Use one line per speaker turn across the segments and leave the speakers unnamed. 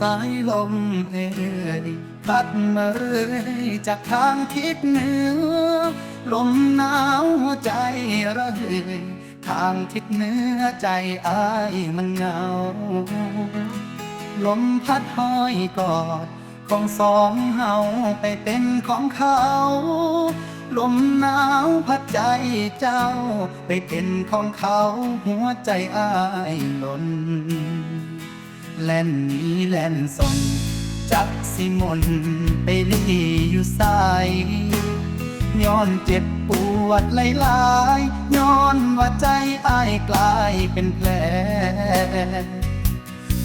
สายลมเอ่ยพัดมาเรื่ยจากทางทิศเหนือ ลมหนาวหัวใจระเหยทางทิศเหนือใจอายมันเหงา ลมพัดห้อยกอดของสองเฮาไปเป็นของเขา ลมหนาวพัดใจเจ้า ไปเป็นของเขาหัวใจอายหล่น แล่นนี้แล่นส่งจักสิมนไปลีอยู่สายย้อนเจ็บปวดหลายๆย้อนว่าใจอายกลายเป็นแผล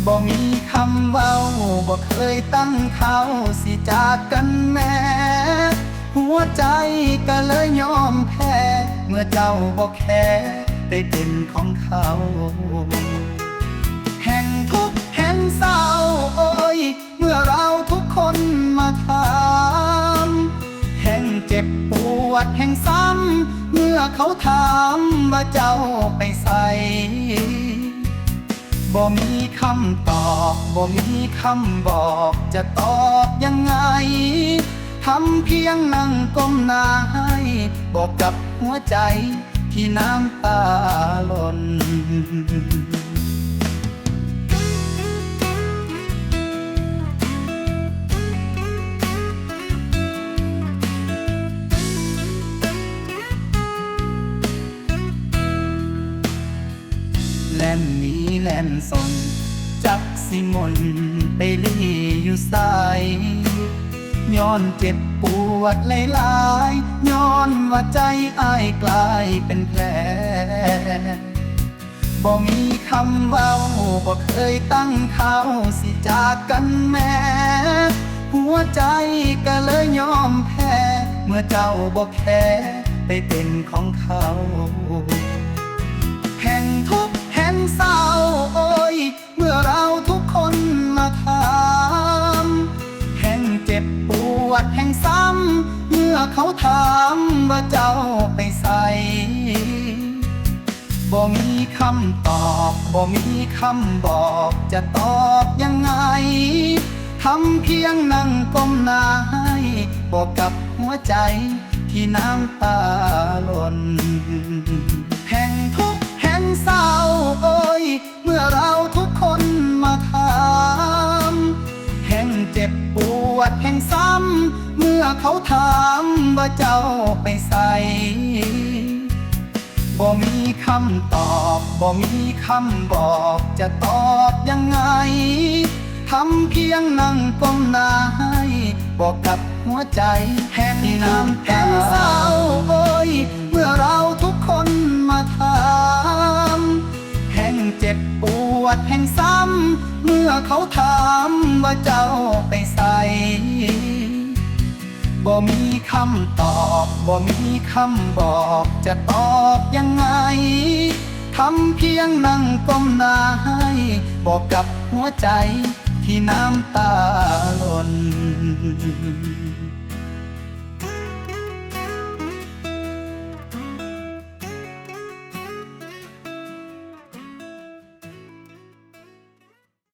บ่มีคำเว้าบ่เคยตั้งเขาสิจากกันแน่หัวใจก็เลยยอมแพ้ เมื่อเจ้าบ่แค่ได้เป็นของเขา เศร้าโอ้ย เมื่อเราทุกคนมาถามแห่งเจ็บปวดแห่งซ้ำ เมื่อเขาถามว่าเจ้าไปใส่บ่มีคำตอบบ่มีคำบอกจะตอบยังไงทำเพียงนั่งก้มหน้าให้บอกกับหัวใจที่น้ำตาหล่น ล่นหนีแล่นส่งจักสิมนไปลีอยู่สายย้อนเจ็บปวดหลายๆย้อนว่าใจอ้ายกลายเป็นแผลบ่มีคำเว้าบ่เคยตั้งเขาสิจากกันแม้หัวใจก็เลยยอมแพ้ เมื่อเจ้าบ่แค่ไปเป็นของเขาแห่งทุกข์แห่ง เศร้าโอ้ย เมื่อเราทุกคนมาถามแห่งเจ็บปวดแห่งซ้ำ เมื่อเขาถามว่าเจ้าไปใส่บ่มีคำตอบบ่มีคำบอกจะตอบยังไงทำเพียงนั่งก้มหน้าให้บอกกับหัวใจที่น้ำตา เขาถามว่าเจ้าไปใส่บ่มีคำตอบบ่มีคำบอกจะตอบยังไงทำเพียงนั่งก้มหน้าให้บอกกับหัวใจแห่งน้ำตาเศร้าโอ้ยเมื่อเราทุกคนมาถามแห่งเจ็บปวดแห่งซ้ำเมื่อเขาถามว่าเจ้าไปใส่ บ่มีคำตอบบ่มีคำบอกจะตอบยังไงทำเพียงนั่งก้มหน้าให้บอกกับหัวใจที่น้ำตาหล่น